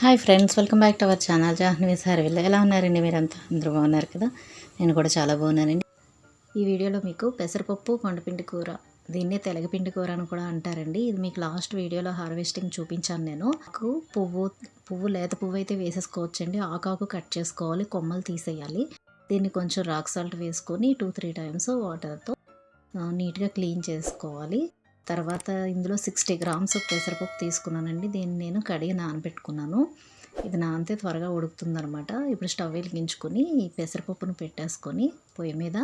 Hi friends welcome back to our channel Jahnavi సార్విల్ ఎలా ఉన్నారండి? మీరంతా అందరూ బాగున్నారు కదా? నేను కూడా చాలా బాగున్నానండి. ఈ వీడియోలో మీకు పెసరపప్పు పండుపిండి కూర దీన్నే తెలగపిండి కూర అని కూడా అంటారండి. ఇది మీకు లాస్ట్ వీడియోలో హార్వెస్టింగ్ చూపించాను నేను. ఆకు పువ్వు పువ్వు లేత పువ్వు అయితే వేసేసుకోవచ్చండి. ఆకాకు కట్ చేసుకోవాలి కొమ్మలు తీసేయాలి. దీన్ని కొంచెం రాక్ సాల్ట్ వేసుకొని టూ త్రీ టైమ్స్ వాటర్తో నీట్గా క్లీన్ చేసుకోవాలి. తర్వాత ఇందులో సిక్స్టీ గ్రామ్స్ పెసరపప్పు తీసుకున్నానండి. దీన్ని నేను కడిగి నానబెట్టుకున్నాను. ఇది నానితే త్వరగా ఉడుకుతుందనమాట ఇప్పుడు స్టవ్ వెలిగించుకొని ఈ పెసరపప్పును పెట్టేసుకొని పొయ్యి మీద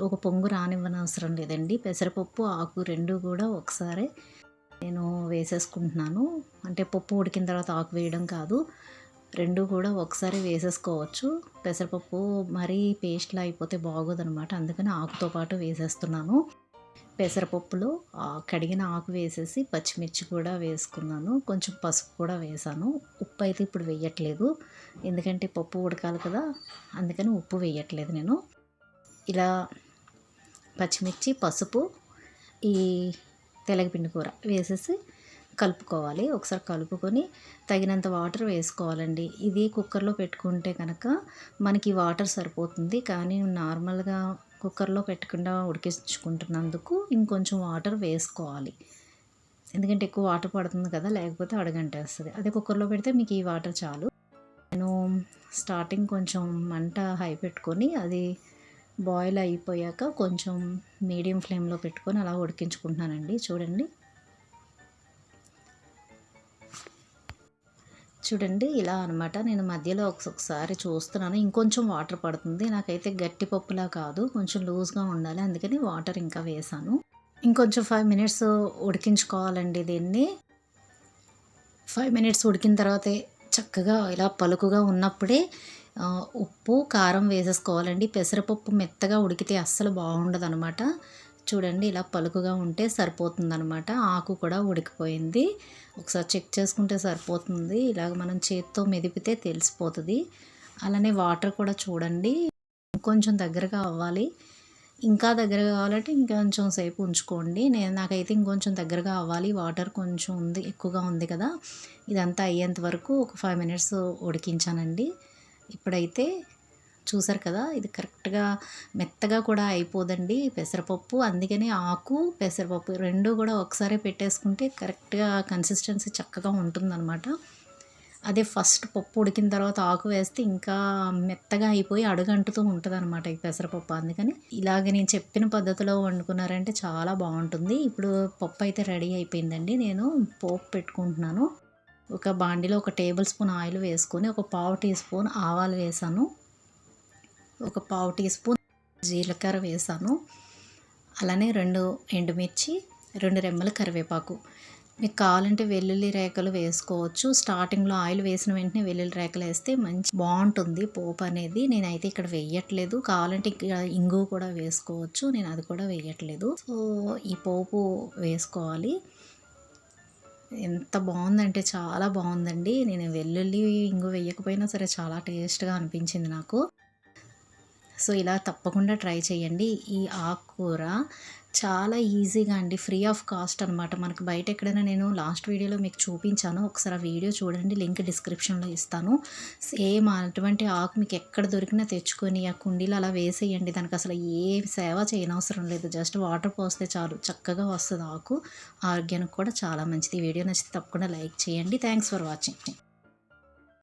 ఒక పొంగు రానివ్వని అవసరం లేదండి. పెసరపప్పు ఆకు రెండు కూడా ఒకసారి నేను వేసేసుకుంటున్నాను. అంటే పప్పు ఉడికిన తర్వాత ఆకు వేయడం కాదు. రెండు కూడా ఒకసారి వేసేసుకోవచ్చు. పెసరపప్పు మరీ పేస్ట్లా అయిపోతే బాగోదనమాట అందుకని ఆకుతో పాటు వేసేస్తున్నాను. పెసరపప్పులో కడిగిన ఆకు వేసేసి పచ్చిమిర్చి కూడా వేసుకున్నాను. కొంచెం పసుపు కూడా వేసాను. ఉప్పు అయితే ఇప్పుడు వేయట్లేదు. ఎందుకంటే పప్పు ఉడకాలి కదా అందుకని ఉప్పు వేయట్లేదు నేను. ఇలా పచ్చిమిర్చి పసుపు ఈ తెలగపిండి కూర వేసేసి కలుపుకోవాలి. ఒకసారి కలుపుకొని తగినంత వాటర్ వేసుకోవాలండి. ఇది కుక్కర్లో పెట్టుకుంటే కనుక మనకి వాటర్ సరిపోతుంది. కానీ నార్మల్గా కుక్కర్లో పెట్టకుండా ఉడికించుకుంటున్నందుకు ఇంకొంచెం వాటర్ వేసుకోవాలి. ఎందుకంటే ఎక్కువ వాటర్ పడుతుంది కదా లేకపోతే అడగంటేస్తుంది. అదే కుక్కర్లో పెడితే మీకు ఈ వాటర్ చాలు. నేను స్టార్టింగ్ కొంచెం మంట హై పెట్టుకొని అది బాయిల్ అయిపోయాక కొంచెం మీడియం ఫ్లేమ్లో పెట్టుకొని అలా ఉడికించుకుంటున్నానండి. చూడండి. చూడండి ఇలా అనమాట. నేను మధ్యలో ఒకసారి చూస్తున్నాను. ఇంకొంచెం వాటర్ పడుతుంది. నాకైతే గట్టి పప్పులా కాదు. కొంచెం లూజ్గా ఉండాలి. అందుకని వాటర్ ఇంకా వేసాను. ఇంకొంచెం ఫైవ్ మినిట్స్ ఉడికించుకోవాలండి దీన్ని. ఫైవ్ మినిట్స్ ఉడికిన తర్వాతే చక్కగా ఇలా పలుకుగా ఉన్నప్పుడే ఉప్పు కారం వేసేసుకోవాలండి. పెసరపప్పు మెత్తగా ఉడికితే అస్సలు బాగుండదు అనమాట చూడండి ఇలా పలుకుగా ఉంటే సరిపోతుందనమాట ఆకు కూడా ఉడికిపోయింది. ఒకసారి చెక్ చేసుకుంటే సరిపోతుంది. ఇలాగ మనం చేత్తో మెదిపితే తెలిసిపోతుంది. అలానే వాటర్ కూడా చూడండి కొంచెం దగ్గరగా అవ్వాలి. ఇంకా దగ్గర కావాలంటే ఇంకొంచెం సేపు ఉంచుకోండి. నేను నాకైతే ఇంకొంచెం దగ్గరగా అవ్వాలి. వాటర్ కొంచెం ఉంది ఎక్కువగా ఉంది కదా. ఇదంతా అయ్యేంత వరకు ఒక ఫైవ్ మినిట్స్ ఉడికించానండి. ఇప్పుడైతే చూసారు కదా ఇది కరెక్ట్గా మెత్తగా కూడా అయిపోదండి. పెసరపప్పు అందుకని ఆకు పెసరపప్పు రెండు కూడా ఒకసారి పెట్టేసుకుంటే కరెక్ట్గా కన్సిస్టెన్సీ చక్కగా ఉంటుందన్నమాట. అదే ఫస్ట్ పప్పు ఉడికిన తర్వాత ఆకు వేస్తే ఇంకా మెత్తగా అయిపోయి అడుగంటుతూ ఉంటుంది అనమాట ఈ పెసరపప్పు. అందుకని ఇలాగ నేను చెప్పిన పద్ధతిలో వండుకున్నారంటే చాలా బాగుంటుంది. ఇప్పుడు పప్పు అయితే రెడీ అయిపోయిందండి. నేను పోపు పెట్టుకుంటున్నాను. ఒక బాండిలో ఒక టేబుల్ స్పూన్ ఆయిల్ వేసుకొని ఒక పావు టీ స్పూన్ ఆవాలు వేసాను. ఒక పావు టీ స్పూన్ జీలకర్ర వేసాను. అలానే రెండు ఎండుమిర్చి రెండు రెమ్మల కరివేపాకు. మీకు కావాలంటే వెల్లుల్లి రేఖలు వేసుకోవచ్చు. స్టార్టింగ్లో ఆయిల్ వేసిన వెంటనే వెల్లుల్లి రేఖలు వేస్తే మంచి బాగుంటుంది పోపు అనేది. నేనైతే ఇక్కడ వేయట్లేదు. కావాలంటే ఇక్కడ ఇంగు కూడా వేసుకోవచ్చు. నేను అది కూడా వేయట్లేదు. సో ఈ పోపు వేసుకోవాలి. ఎంత బాగుందంటే చాలా బాగుందండి. నేను వెల్లుల్లి ఇంగు వేయకపోయినా సరే చాలా టేస్ట్గా అనిపించింది నాకు. సో ఇలా తప్పకుండా ట్రై చేయండి. ఈ ఆకుకూర చాలా ఈజీగా అండి. ఫ్రీ ఆఫ్ కాస్ట్ అనమాట మనకు బయట ఎక్కడైనా నేను లాస్ట్ వీడియోలో మీకు చూపించాను. ఒకసారి ఆ వీడియో చూడండి. లింక్ డిస్క్రిప్షన్లో ఇస్తాను. సేమ్ అటువంటి ఆకు మీకు ఎక్కడ దొరికినా తెచ్చుకొని ఆ కుండీలో అలా వేసేయండి. దానికి అసలు ఏ సేవ చేయనవసరం లేదు. జస్ట్ వాటర్ పోస్తే చాలు. చక్కగా వస్తుంది ఆకు. ఆరోగ్యానికి కూడా చాలా మంచిది. వీడియో నచ్చితే తప్పకుండా లైక్ చేయండి. Thanks for watching.